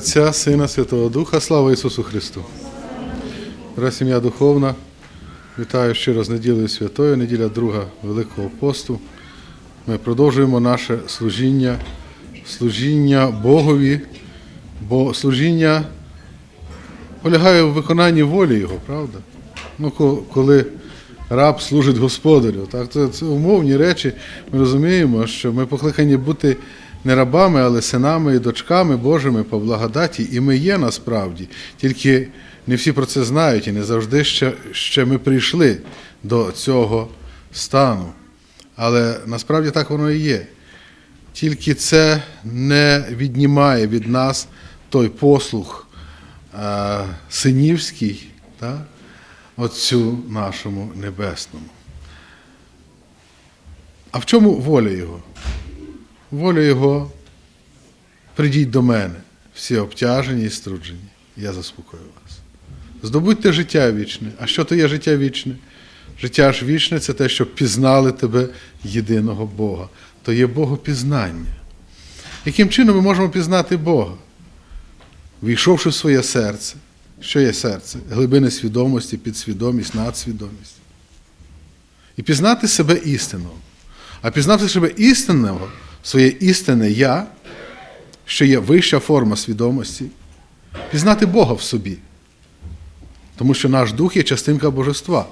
Отця, Сина, Святого Духа, слава Ісусу Христу. Дорога сім'я духовна, вітаю щиро з неділею святою, неділя друга Великого посту. Ми продовжуємо наше служіння, служіння Богові, бо служіння полягає в виконанні волі Його, правда? Ну, коли раб служить господарю, так, це, це умовні речі. Ми розуміємо, що ми покликані бути не рабами, але синами і дочками Божими по благодаті, і ми є насправді. Тільки не всі про це знають, і не завжди ще, ще ми прийшли до цього стану. Але насправді так воно і є. Тільки це не віднімає від нас той послуг е, синівський, так, Отцю нашому Небесному. А в чому воля Його? Воля Його придіть до мене, всі обтяжені і струджені, я заспокою вас. Здобудьте життя вічне. А що то є життя вічне? Життя ж вічне це те, щоб пізнали тебе єдиного Бога. То є Богопізнання. Яким чином ми можемо пізнати Бога? Війшовши в своє серце. Що є серце? Глибини свідомості, підсвідомість, надсвідомість. І пізнати себе істинного. А пізнавши себе істинного, своє істинне я, що є вища форма свідомості, пізнати Бога в собі. Тому що наш дух є частинка божества.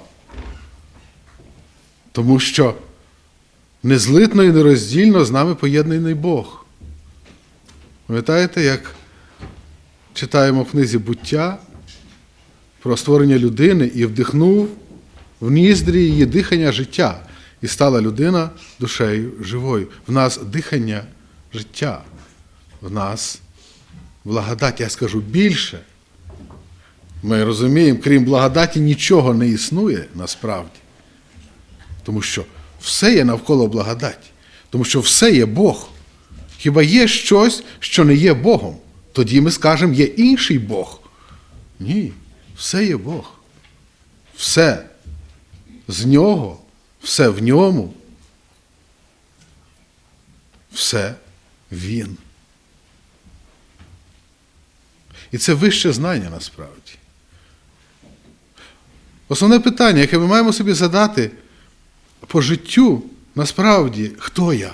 Тому що незлитно і нероздільно з нами поєднаний Бог. Пам'ятаєте, як читаємо в книзі буття про створення людини і вдихнув в ніздрі її дихання життя, і стала людина душею живою. В нас дихання життя, в нас благодать, я скажу більше. Ми розуміємо, крім благодаті, нічого не існує насправді. Тому що все є навколо благодаті. Тому що все є Бог. Хіба є щось, що не є Богом? Тоді ми скажемо, є інший Бог. Ні, все є Бог. Все з нього, все в ньому. Все Він. І це вище знання насправді. Основне питання, яке ми маємо собі задати по життю, насправді, хто я?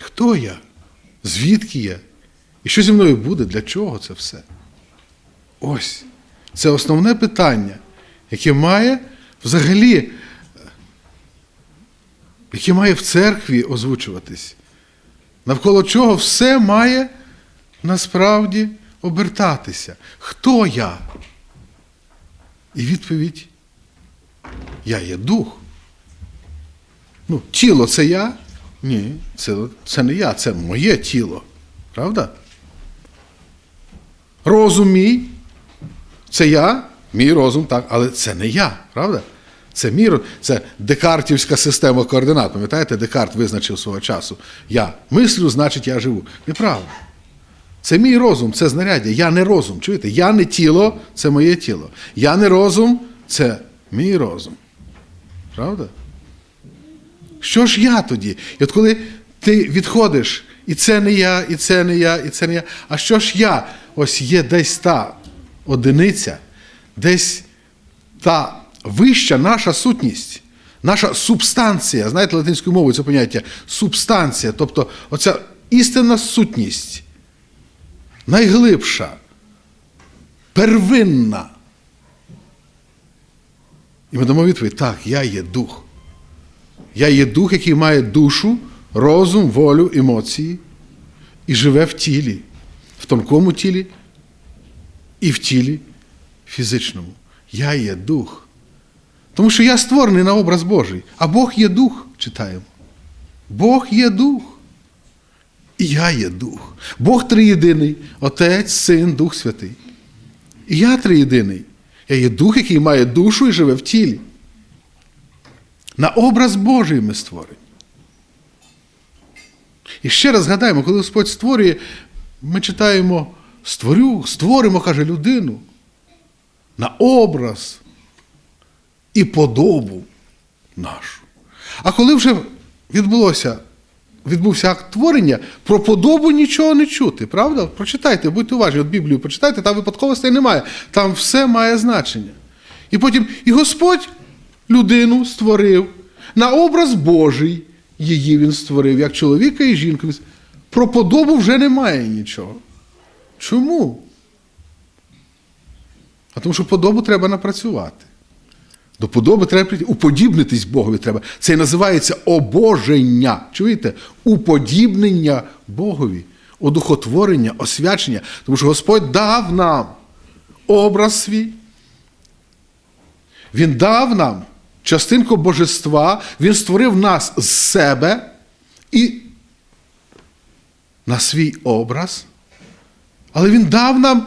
Хто я? Звідки я? І що зі мною буде? Для чого це все? Ось. Це основне питання, яке має взагалі, яке має в церкві озвучуватись, навколо чого все має насправді обертатися. Хто я? І відповідь: Я є дух. Ну, тіло це я? Ні, це, це не я, це моє тіло. Правда? Розум мій. Це я, мій розум, так, але це не я, правда? Це мій це декартівська система координат. Пам'ятаєте, Декарт визначив свого часу. Я мислю, значить я живу. Неправда. Це мій розум, це знаряддя. Я не розум. Чуєте? Я не тіло, це моє тіло. Я не розум, це мій розум. Правда? Що ж я тоді? І от коли ти відходиш, і це не я, і це не я, і це не я. А що ж я? Ось є десь та одиниця, десь та вища наша сутність, наша субстанція. Знаєте, латинською мовою це поняття субстанція, тобто оця істинна сутність, найглибша, первинна. І ми дамо відповідь: так, я є дух. Я є дух, який має душу, розум, волю, емоції і живе в тілі, в тонкому тілі і в тілі фізичному. Я є дух. Тому що я створений на образ Божий, а Бог є дух, читаємо. Бог є дух. І я є дух. Бог триєдиний, Отець, Син, Дух Святий. І я триєдиний. Я є дух, який має душу і живе в тілі. На образ Божий ми створені. І ще раз згадаємо, коли Господь створює, ми читаємо створю, створимо, каже, людину на образ і подобу нашу. А коли вже відбулося відбувся акт творення, про подобу нічого не чути, правда? Прочитайте, будьте уважні, от Біблію почитайте, там випадковостей немає. Там все має значення. І потім, і Господь людину створив на образ Божий, її він створив, як чоловіка і жінку. Про подобу вже немає нічого. Чому? А тому що подобу треба напрацювати. До подоби треба уподібнитись Богові треба. Це і називається обоження. Чуєте? Уподібнення Богові, одухотворення, освячення. Тому що Господь дав нам образ свій. Він дав нам частинку божества, Він створив нас з себе і на свій образ. Але Він дав нам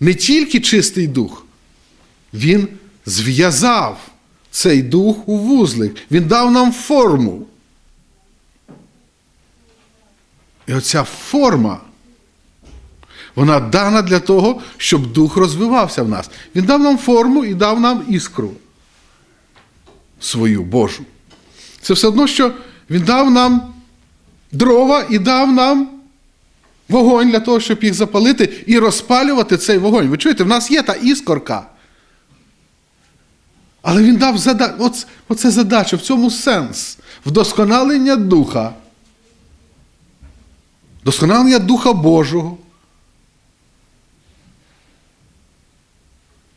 не тільки чистий дух, він зв'язав цей дух у вузлик. Він дав нам форму. І оця форма, вона дана для того, щоб дух розвивався в нас. Він дав нам форму і дав нам іскру свою Божу. Це все одно, що він дав нам дрова і дав нам вогонь для того, щоб їх запалити і розпалювати цей вогонь. Ви чуєте, в нас є та іскорка. Але він дав задачу, оце, оце задача, в цьому сенс. Вдосконалення духа. Досконалення Духа Божого.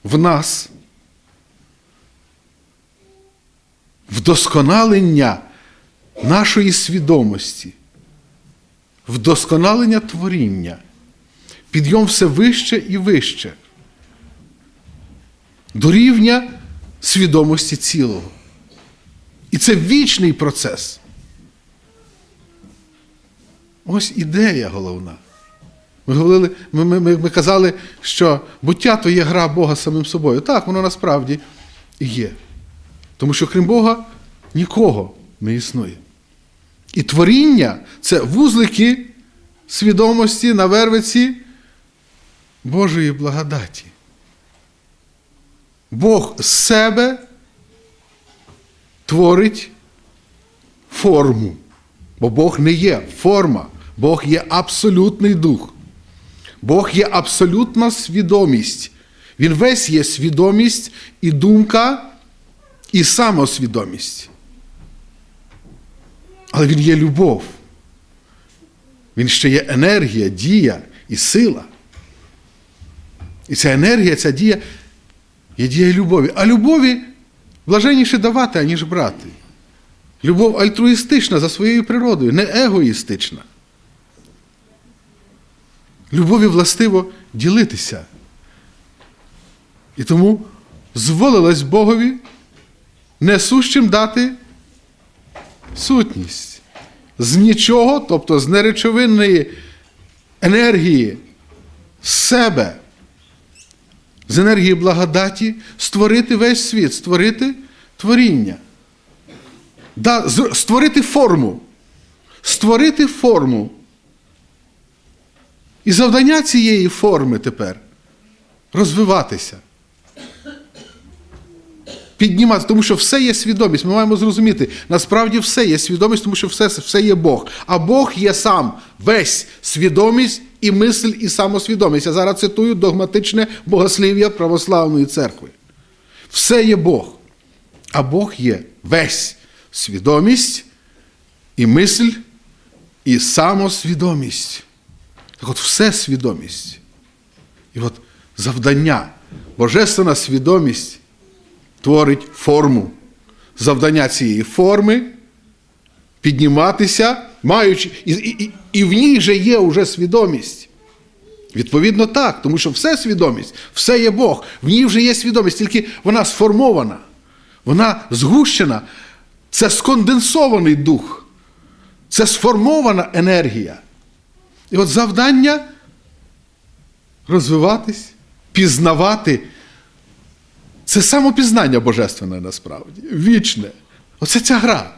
В нас. Вдосконалення нашої свідомості. Вдосконалення творіння. Підйом все вище і вище. До рівня свідомості цілого. І це вічний процес. Ось ідея головна. Ми, говорили, ми, ми, ми, ми казали, що буття то є гра Бога самим собою. Так, воно насправді є. Тому що крім Бога нікого не існує. І творіння це вузлики свідомості на вервиці Божої благодаті. Бог з себе творить форму. Бо Бог не є форма, Бог є абсолютний дух. Бог є абсолютна свідомість. Він весь є свідомість і думка, і самосвідомість. Але він є любов. Він ще є енергія, дія і сила. І ця енергія, ця дія є дія любові. А любові блаженніше давати, аніж брати. Любов альтруїстична за своєю природою, не егоїстична. Любові властиво ділитися. І тому зволилось Богові несущим дати сутність. З нічого, тобто з неречовинної енергії з себе, з енергії благодаті, створити весь світ, створити творіння. Да, створити форму. Створити форму. І завдання цієї форми тепер розвиватися. Підніматися, тому що все є свідомість. Ми маємо зрозуміти, насправді все є свідомість, тому що все, все є Бог. А Бог є сам весь свідомість і мисль, і самосвідомість. Я зараз цитую догматичне богослів'я православної церкви. Все є Бог. А Бог є весь свідомість і мисль, і самосвідомість. Так от все свідомість. І от завдання, божественна свідомість творить форму. Завдання цієї форми підніматися, маючи, і, і, і, в ній же є вже свідомість. Відповідно, так, тому що все свідомість, все є Бог. В ній вже є свідомість, тільки вона сформована, вона згущена. Це сконденсований дух, це сформована енергія. І от завдання розвиватись, пізнавати. Це самопізнання божественне насправді, вічне. Оце ця гра.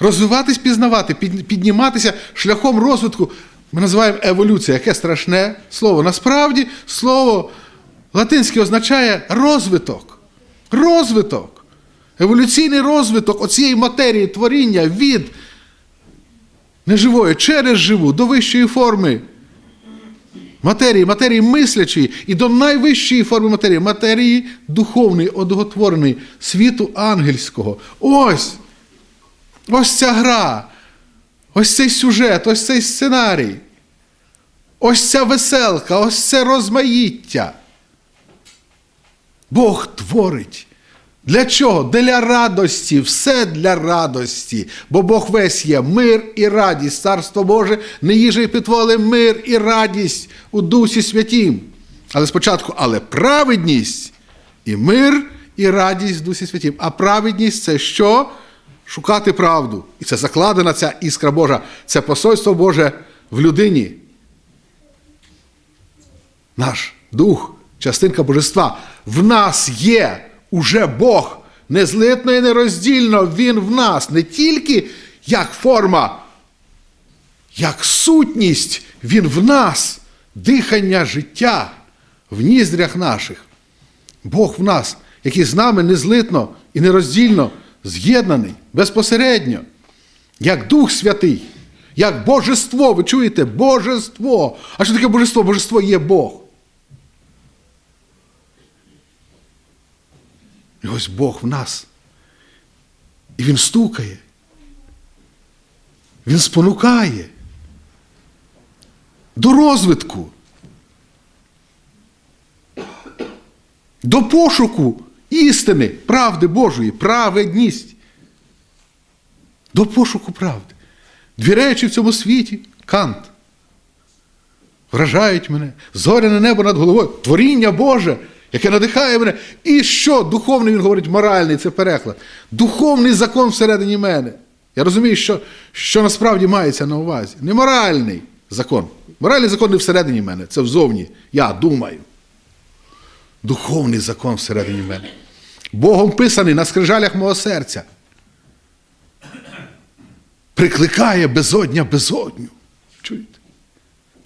Розвиватись, пізнавати, підніматися шляхом розвитку. Ми називаємо еволюція, яке страшне слово. Насправді слово латинське означає розвиток. Розвиток. Еволюційний розвиток оцієї матерії творіння від неживої через живу до вищої форми матерії, матерії мислячої і до найвищої форми матерії, матерії духовної, одоготвореної, світу ангельського. Ось! Ось ця гра, ось цей сюжет, ось цей сценарій, ось ця веселка, ось це розмаїття. Бог творить. Для чого? Для радості, все для радості. Бо Бог весь є мир і радість, Царство Боже, не їжа і підволи мир і радість у Дусі Святім. Але спочатку, але праведність і мир і радість в Дусі Святім. А праведність це що? Шукати правду. І це закладена ця іскра Божа, це посольство Боже в людині. Наш дух, частинка божества. В нас є уже Бог незлитно і нероздільно. Він в нас не тільки як форма, як сутність, Він в нас, дихання життя в ніздрях наших. Бог в нас, який з нами незлитно і нероздільно з'єднаний безпосередньо, як Дух Святий, як Божество. Ви чуєте? Божество. А що таке божество? Божество є Бог. І ось Бог в нас. І Він стукає. Він спонукає до розвитку, до пошуку істини, правди Божої, праведність. До пошуку правди. Дві речі в цьому світі Кант. Вражають мене, зоряне небо над головою, творіння Боже, яке надихає мене. І що? Духовний, він говорить, моральний, це переклад. Духовний закон всередині мене. Я розумію, що, що насправді мається на увазі. Не моральний закон. Моральний закон не всередині мене, це взовні. Я думаю. Духовний закон всередині мене. Богом писаний на скрижалях мого серця. Прикликає безодня безодню. Чуєте?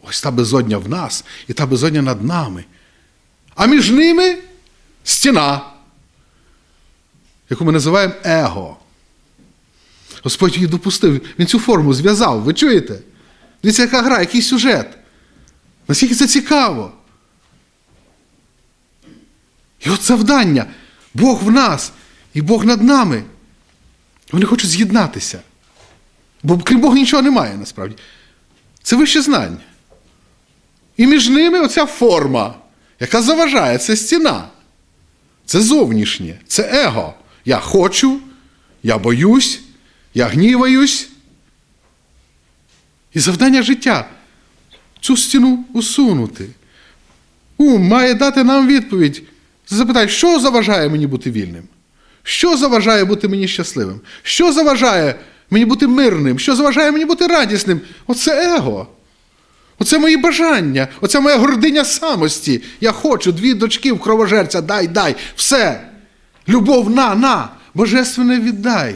Ось та безодня в нас і та безодня над нами. А між ними стіна, яку ми називаємо его. Господь її допустив, він цю форму зв'язав. Ви чуєте? Дивіться, яка гра, який сюжет. Наскільки це цікаво. І от завдання. Бог в нас і Бог над нами. Вони хочуть з'єднатися. Бо крім Бога нічого немає насправді. Це вище знання. І між ними оця форма, яка заважає, це стіна. Це зовнішнє, це его. Я хочу, я боюсь, я гніваюсь. І завдання життя цю стіну усунути. Ум має дати нам відповідь. Запитай, що заважає мені бути вільним? Що заважає бути мені щасливим? Що заважає мені бути мирним? Що заважає мені бути радісним? Оце его. Оце мої бажання, оце моя гординя самості. Я хочу дві дочки в кровожерця, дай, дай, все. Любов на, на, божественне віддай.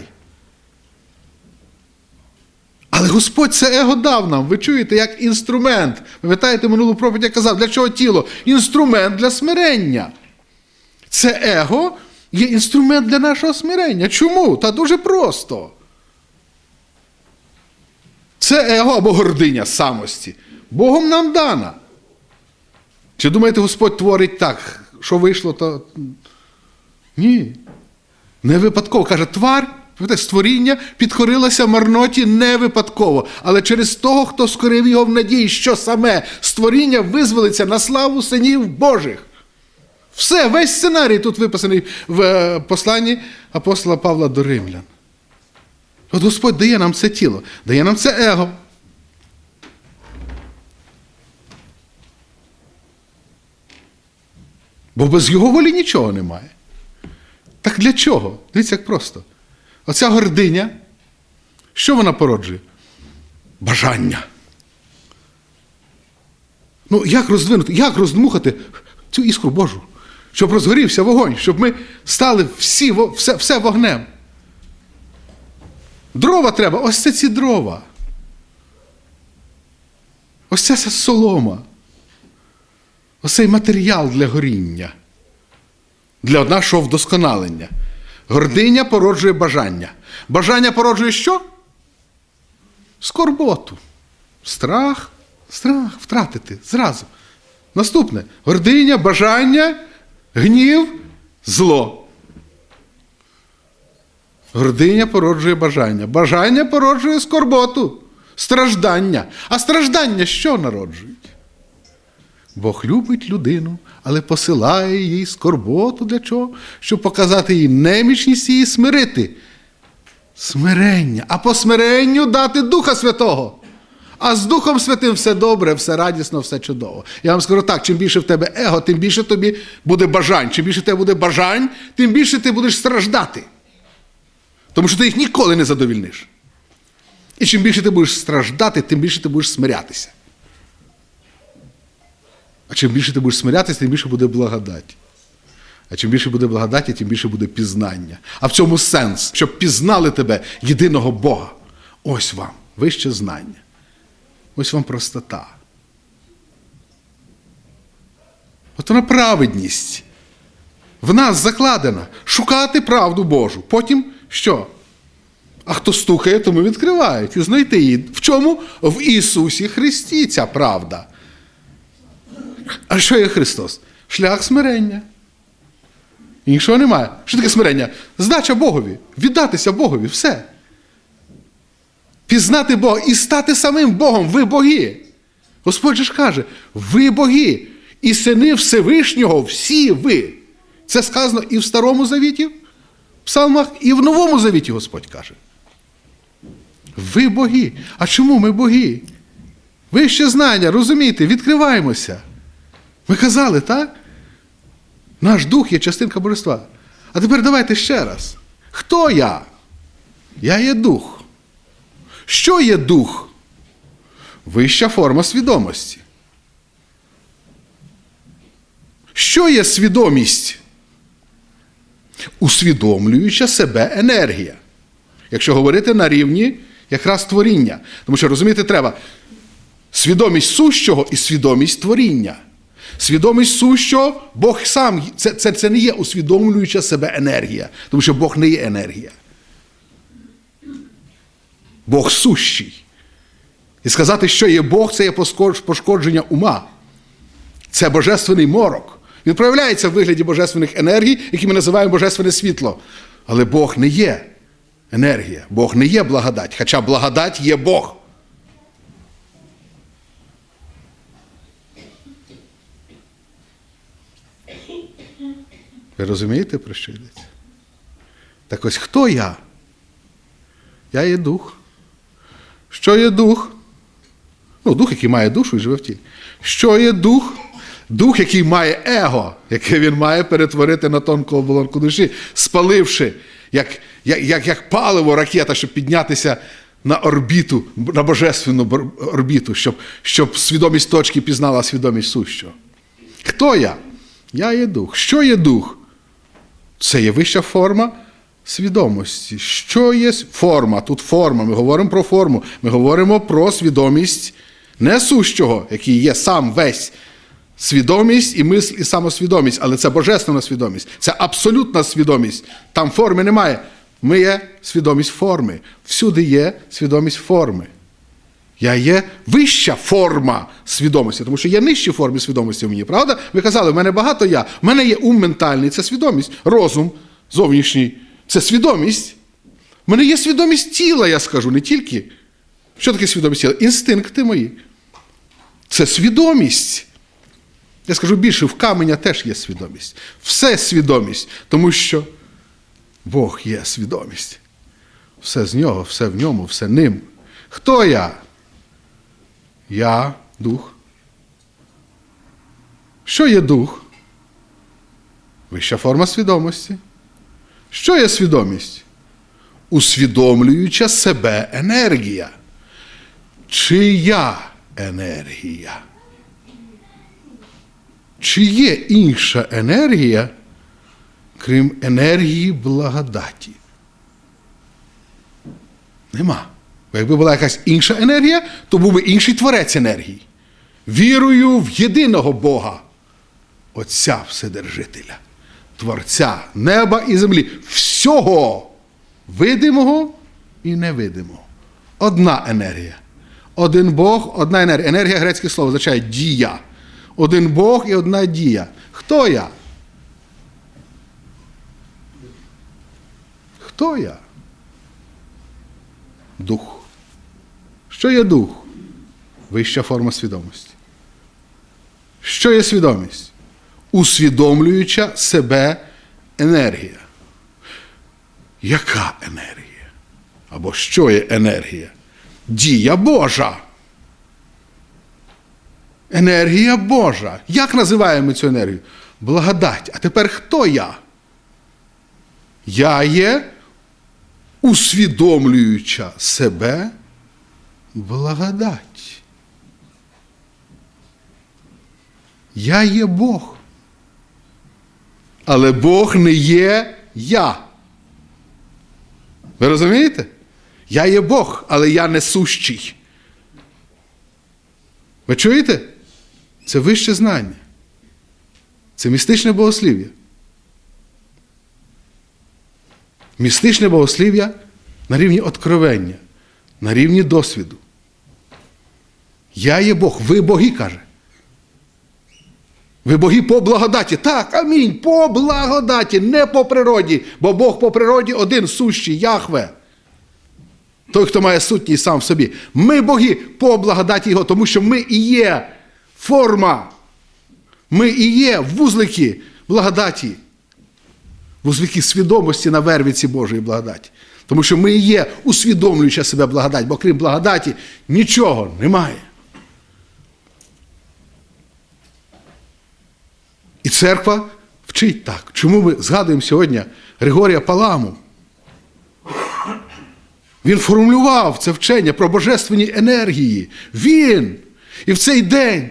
Але Господь це его дав нам, ви чуєте, як інструмент. Пам'ятаєте, минулу проповідь я казав, для чого тіло? Інструмент для смирення. Це его є інструмент для нашого смирення. Чому? Та дуже просто. Це его або гординя самості. Богом нам дана. Чи думаєте, Господь творить так, що вийшло, то. Ні. Не випадково. Каже, твар, створіння підкорилося марноті не випадково, але через того, хто скорив його в надії, що саме створіння визволиться на славу синів Божих. Все, весь сценарій тут виписаний в е, посланні апостола Павла до Римлян. От Господь дає нам це тіло, дає нам це его. Бо без його волі нічого немає. Так для чого? Дивіться, як просто. Оця гординя, що вона породжує? Бажання. Ну, як роздвинути, як роздмухати цю іскру Божу? Щоб розгорівся вогонь, щоб ми стали всі, все, все вогнем. Дрова треба, ось це ці дрова. Ось це ця солома. Ось цей матеріал для горіння, для нашого вдосконалення. Гординя породжує бажання. Бажання породжує що? скорботу, страх, страх втратити зразу. Наступне гординя, бажання, гнів, зло. Гординя породжує бажання. Бажання породжує скорботу, страждання. А страждання що народжують? Бог любить людину, але посилає їй скорботу для чого? Щоб показати їй немічність і смирити. Смирення. А по смиренню дати Духа Святого. А з Духом Святим все добре, все радісно, все чудово. Я вам скажу так: чим більше в тебе его, тим більше тобі буде бажань. Чим більше в тебе буде бажань, тим більше ти будеш страждати. Тому що ти їх ніколи не задовільниш. І чим більше ти будеш страждати, тим більше ти будеш смирятися. А чим більше ти будеш смирятися, тим більше буде благодать. А чим більше буде благодаті, тим більше буде пізнання. А в цьому сенс, щоб пізнали тебе єдиного Бога. Ось вам вище знання. Ось вам простота. От вона праведність. В нас закладена шукати правду Божу. Потім що? А хто стукає, тому відкривають. І знайти її. В чому? В Ісусі Христі ця правда. А що є Христос? Шлях смирення. Іншого немає. Що таке смирення? Здача Богові, віддатися Богові, все. Пізнати Бога і стати самим Богом. Ви боги. Господь же ж каже, ви боги, і сини Всевишнього, всі ви. Це сказано і в Старому Завіті, в Псалмах, і в Новому Завіті Господь каже. Ви боги. А чому ми боги? Вище знання, розумієте, відкриваємося. Ми казали, так? Наш дух є частинка божества. А тепер давайте ще раз. Хто я? Я є дух. Що є дух? Вища форма свідомості. Що є свідомість? Усвідомлююча себе енергія. Якщо говорити на рівні якраз творіння. Тому що розуміти треба свідомість сущого і свідомість творіння. Свідомість сущого, Бог сам, це, це, це не є усвідомлююча себе енергія, тому що Бог не є енергія. Бог сущий. І сказати, що є Бог, це є пошкодження ума. Це божественний морок. Він проявляється в вигляді божественних енергій, які ми називаємо божественне світло. Але Бог не є енергія, Бог не є благодать, хоча благодать є Бог. Ви розумієте, про що йдеться? Так ось хто я? Я є дух. Що є дух? Ну, дух, який має душу і живе в тілі. Що є дух? Дух, який має его, яке він має перетворити на тонку оболонку душі, спаливши, як, як, як, як паливо ракета, щоб піднятися на орбіту, на божественну орбіту, щоб, щоб свідомість точки пізнала свідомість сущого. Хто я? Я є дух. Що є дух? Це є вища форма свідомості. Що є форма? Тут форма. Ми говоримо про форму. Ми говоримо про свідомість несущого, який є сам весь. Свідомість і мисль, і самосвідомість, але це божественна свідомість, це абсолютна свідомість. Там форми немає. Ми є свідомість форми. Всюди є свідомість форми. Я є вища форма свідомості, тому що є нижчі форми свідомості в мені, правда? Ви казали, в мене багато я. В мене є ум ментальний, це свідомість, розум зовнішній це свідомість. В мене є свідомість тіла, я скажу, не тільки. Що таке свідомість тіла? Інстинкти мої. Це свідомість. Я скажу більше, в каменя теж є свідомість. Все свідомість, тому що Бог є свідомість. Все з нього, все в ньому, все ним. Хто я? Я дух. Що є дух? Вища форма свідомості. Що є свідомість? Усвідомлююча себе енергія. Чия енергія? Чи є інша енергія, крім енергії благодаті? Нема. Бо якби була якась інша енергія, то був би інший творець енергії. Вірую в єдиного Бога, Отця Вседержителя, Творця неба і землі, всього видимого і невидимого. одна енергія. Один Бог, одна енергія. Енергія грецьке слово означає дія. Один Бог і одна дія. Хто я? Хто я? Дух. Що є дух? Вища форма свідомості. Що є свідомість? Усвідомлююча себе енергія. Яка енергія? Або що є енергія? Дія Божа. Енергія Божа. Як називаємо цю енергію? Благодать. А тепер хто я? Я є усвідомлююча себе благодать. Я є Бог. Але Бог не є я. Ви розумієте? Я є Бог, але я несущий. Ви чуєте? Це вище знання. Це містичне богослів'я. Містичне богослів'я на рівні откровення, на рівні досвіду. Я є Бог, ви боги, каже. Ви боги по благодаті. Так, амінь. По благодаті, не по природі, бо Бог по природі один сущий, Яхве. Той, хто має сутність сам в собі. Ми боги по благодаті Його, тому що ми і є форма. Ми і є вузлики благодаті. Вузлики свідомості на вервіці Божої благодаті. Тому що ми і є усвідомлююча себе благодать, бо крім благодаті нічого немає. І церква вчить так. Чому ми згадуємо сьогодні Григорія Паламу? Він формулював це вчення про божественні енергії. Він. І в цей день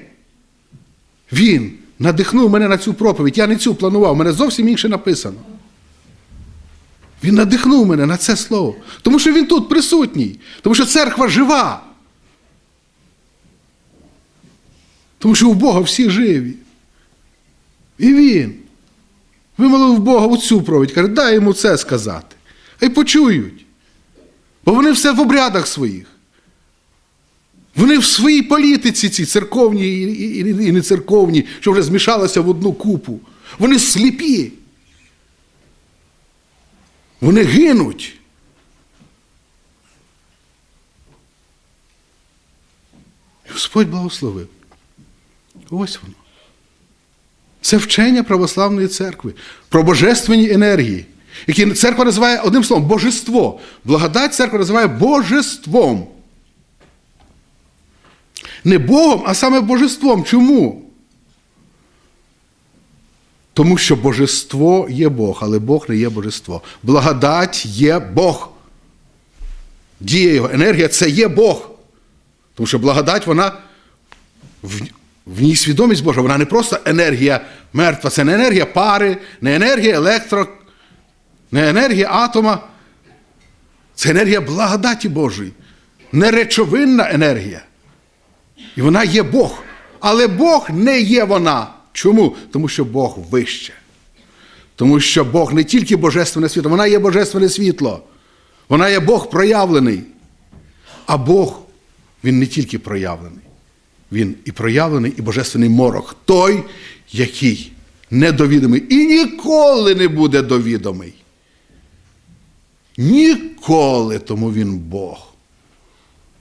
він надихнув мене на цю проповідь. Я не цю планував, мене зовсім інше написано. Він надихнув мене на це слово. Тому що він тут присутній. Тому що церква жива. Тому що у Бога всі живі. І він вимолив Бога у цю проповідь, каже, дай йому це сказати. А й почують. Бо вони все в обрядах своїх. Вони в своїй політиці, ці церковні і, і не церковні, що вже змішалися в одну купу. Вони сліпі. Вони гинуть. Господь благословив. Ось воно. Це вчення православної церкви про божественні енергії, які церква називає одним словом божество. Благодать церква називає божеством. Не Богом, а саме божеством. Чому? Тому що божество є Бог, але Бог не є божество. Благодать є Бог. Дія його, енергія це є Бог. Тому що благодать, вона в, ній свідомість Божа, вона не просто енергія мертва, це не енергія пари, не енергія електро, не енергія атома. Це енергія благодаті Божої, не речовинна енергія. І вона є Бог. Але Бог не є вона. Чому? Тому що Бог вище. Тому що Бог не тільки божественне світло, вона є божественне світло. Вона є Бог проявлений. А Бог, Він не тільки проявлений. Він і проявлений, і божественний морок. Той, який недовідомий і ніколи не буде довідомий. Ніколи тому він Бог.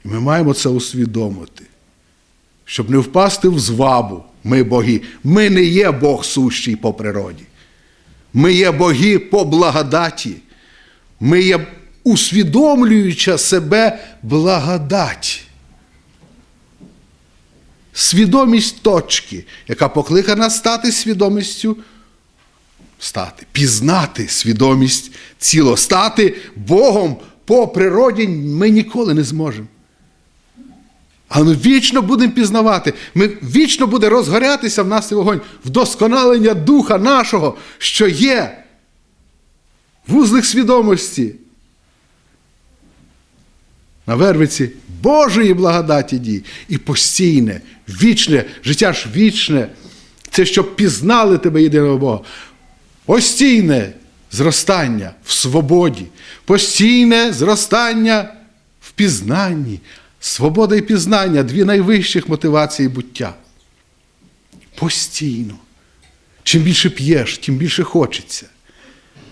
І ми маємо це усвідомити, щоб не впасти в звабу. Ми боги. Ми не є Бог сущий по природі. Ми є боги по благодаті. Ми є усвідомлююча себе благодать. Свідомість точки, яка покликана стати свідомістю, стати, пізнати свідомість ціло, стати Богом по природі ми ніколи не зможемо. Але ми вічно будемо пізнавати, ми вічно буде розгорятися в нас цей вогонь, вдосконалення духа нашого, що є в вузлих свідомості. На вервиці Божої благодаті дій і постійне, вічне, життя ж вічне, це щоб пізнали тебе єдиного Бога. Постійне зростання в свободі, постійне зростання в пізнанні. Свобода і пізнання дві найвищих мотивації буття. Постійно. Чим більше п'єш, тим більше хочеться.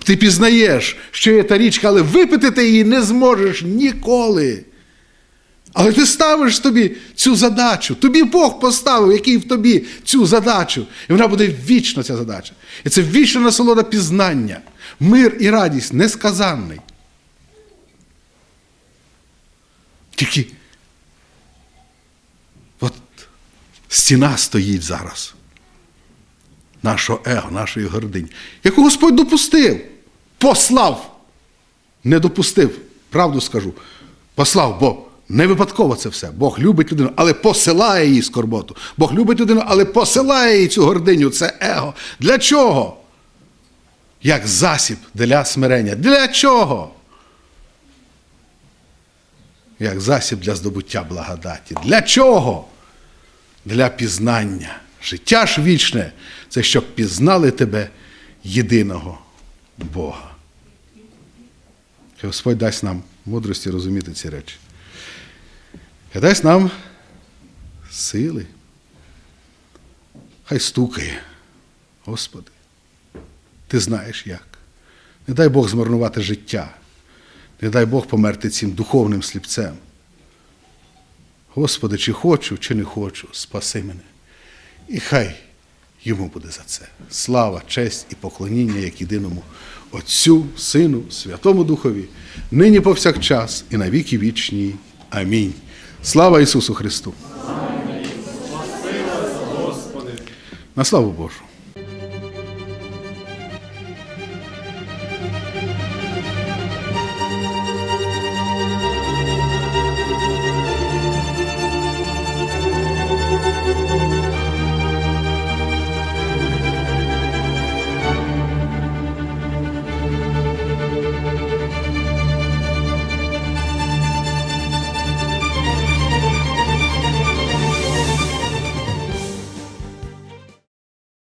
Ти пізнаєш, що є та річка, але випити ти її не зможеш ніколи. Але ти ставиш тобі цю задачу. Тобі Бог поставив, який в тобі цю задачу. І вона буде вічна, ця задача. І це вічна насолода пізнання, мир і радість несказанний. Тільки от стіна стоїть зараз. Нашого его, нашої гордині, яку Господь допустив, послав. Не допустив, правду скажу. Послав, бо не випадково це все. Бог любить людину, але посилає їй скорботу. Бог любить людину, але посилає їй цю гординю, це его. Для чого? Як засіб для смирення. Для чого? Як засіб для здобуття благодаті. Для чого? Для пізнання. Життя ж вічне це щоб пізнали тебе єдиного Бога. Господь дасть нам мудрості розуміти ці речі. Хай дасть нам сили. Хай стукає. Господи, ти знаєш як. Не дай Бог змарнувати життя. Не дай Бог померти цим духовним сліпцем. Господи, чи хочу, чи не хочу, спаси мене. І хай йому буде за це. Слава, честь і поклоніння як єдиному Отцю, Сину, Святому Духові, нині повсякчас і на віки вічні. Амінь. Слава Ісусу Христу! На славу Божу!